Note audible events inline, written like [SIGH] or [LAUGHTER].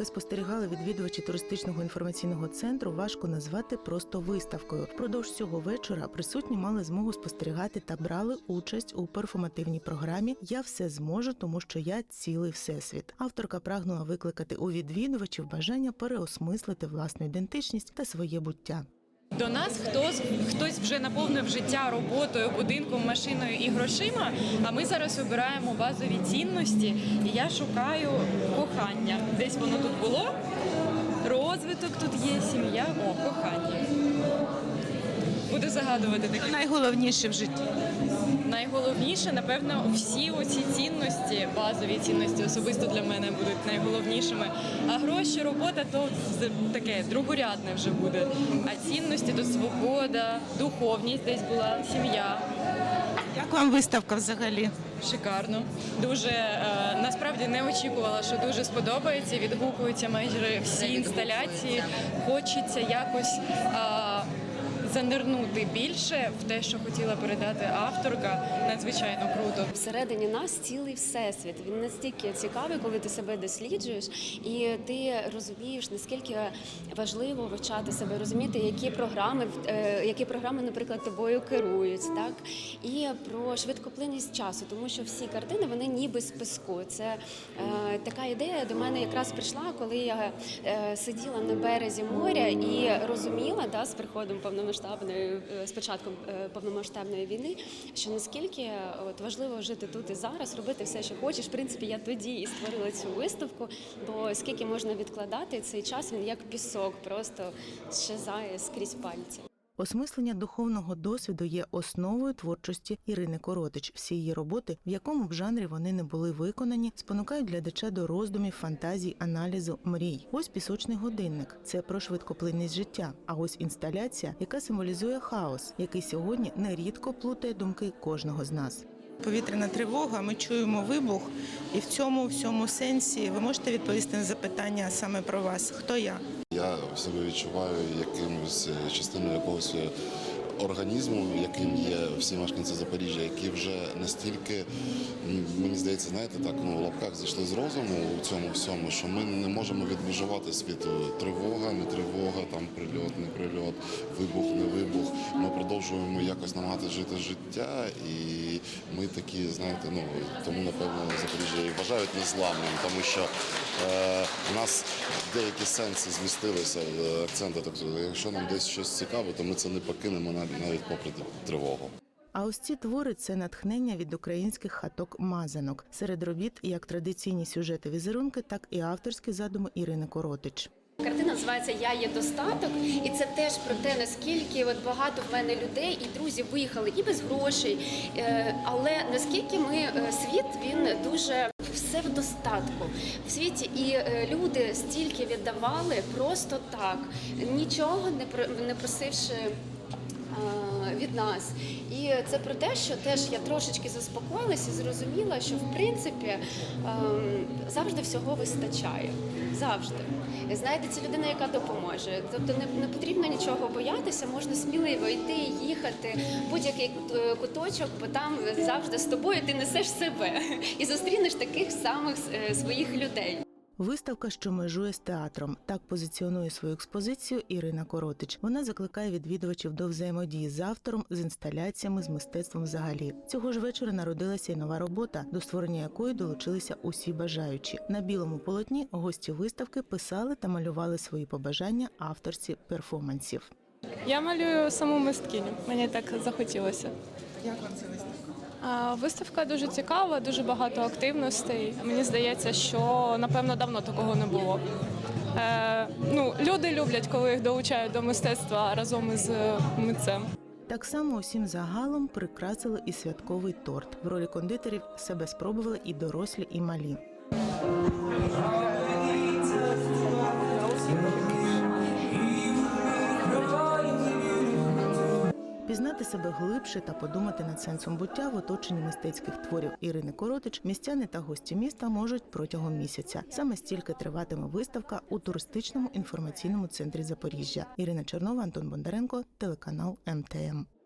яке спостерігали відвідувачі туристичного інформаційного центру, важко назвати просто виставкою. Впродовж цього вечора присутні мали змогу спостерігати та брали участь у перформативній програмі Я все зможу, тому що я цілий всесвіт. Авторка прагнула викликати у відвідувачів бажання переосмислити власну ідентичність та своє буття. До нас хтось, хтось вже наповнив життя роботою, будинком, машиною і грошима. А ми зараз обираємо базові цінності. І я шукаю кохання. Десь воно тут було. Розвиток тут є, сім'я, о, кохання. Загадувати таке. Найголовніше в житті. Найголовніше, напевно, всі оці цінності, базові цінності особисто для мене будуть найголовнішими. А гроші, робота то таке другорядне вже буде. А цінності то свобода, духовність десь була, сім'я. Як вам виставка взагалі? Шикарно. Дуже е, насправді не очікувала, що дуже сподобається. Відгукуються майже всі інсталяції. Хочеться якось. е, Занирнути більше в те, що хотіла передати авторка, надзвичайно круто. Всередині нас цілий всесвіт. Він настільки цікавий, коли ти себе досліджуєш, і ти розумієш, наскільки важливо вивчати себе, розуміти, які програми, е, які програми, наприклад, тобою керують, так і про швидкоплинність часу, тому що всі картини вони ніби з піску. Це е, така ідея до мене якраз прийшла, коли я е, сиділа на березі моря і розуміла да, з приходом повномасштабної е, з початком е, повномасштабної війни, що наскільки е, от важливо жити тут і зараз, робити все, що хочеш. В принципі, я тоді і створила цю виставку, бо скільки можна відкладати цей час, він як пісок, просто щезає скрізь пальці. Осмислення духовного досвіду є основою творчості Ірини Коротич. Всі її роботи, в якому б жанрі вони не були виконані, спонукають глядача до роздумів, фантазій, аналізу, мрій. Ось пісочний годинник це про швидкоплинність життя. А ось інсталяція, яка символізує хаос, який сьогодні нерідко плутає думки кожного з нас. Повітряна тривога, ми чуємо вибух, і в цьому всьому сенсі ви можете відповісти на запитання саме про вас. Хто я? Я себе відчуваю якимось е, частиною якогось е, організму, яким є всі мешканці Запоріжжя, які вже настільки, мені здається, знаєте, так ну, в лапках зійшли з розуму у цьому всьому, що ми не можемо відмежувати світ. Тривога, не тривога, там прильот, не прильот, вибух, не вибух. Ми продовжуємо якось намагатися жити життя, і ми такі, знаєте, ну тому напевно Запоріжжя і вважають незламним, тому що е, у нас деякі сенси змістилися, акценти. Так якщо нам десь щось цікаве, то ми це не покинемо навіть попри тривогу. А ось ці твори це натхнення від українських хаток мазанок. Серед робіт як традиційні сюжети візерунки, так і авторські задуми Ірини Коротич. Картина називається Я є достаток, і це теж про те, наскільки от багато в мене людей і друзів виїхали і без грошей. е, Але наскільки ми е, світ він дуже все в достатку в світі, і е, люди стільки віддавали просто так, нічого не про- не просивши. Е, Від нас, і це про те, що теж я трошечки заспокоїлася і зрозуміла, що в принципі ем, завжди всього вистачає. Завжди знайдеться людина, яка допоможе. Тобто не, не потрібно нічого боятися, можна сміливо йти, їхати будь-який куточок, бо там завжди з тобою ти несеш себе [LAUGHS] і зустрінеш таких самих е, своїх людей. Виставка, що межує з театром, так позиціонує свою експозицію Ірина Коротич. Вона закликає відвідувачів до взаємодії з автором, з інсталяціями, з мистецтвом взагалі. Цього ж вечора народилася й нова робота, до створення якої долучилися усі бажаючі. На білому полотні гості виставки писали та малювали свої побажання авторці перформансів. Я малюю саму мисткиню. Мені так захотілося. Як вам ця виставка? Виставка дуже цікава, дуже багато активностей. Мені здається, що напевно давно такого не було. Е, ну, люди люблять, коли їх долучають до мистецтва разом із е, митцем. Так само усім загалом прикрасили і святковий торт. В ролі кондитерів себе спробували і дорослі, і малі. Пізнати себе глибше та подумати над сенсом буття в оточенні мистецьких творів Ірини Коротич містяни та гості міста можуть протягом місяця. Саме стільки триватиме виставка у туристичному інформаційному центрі Запоріжжя. Ірина Чернова, Антон Бондаренко, телеканал МТМ.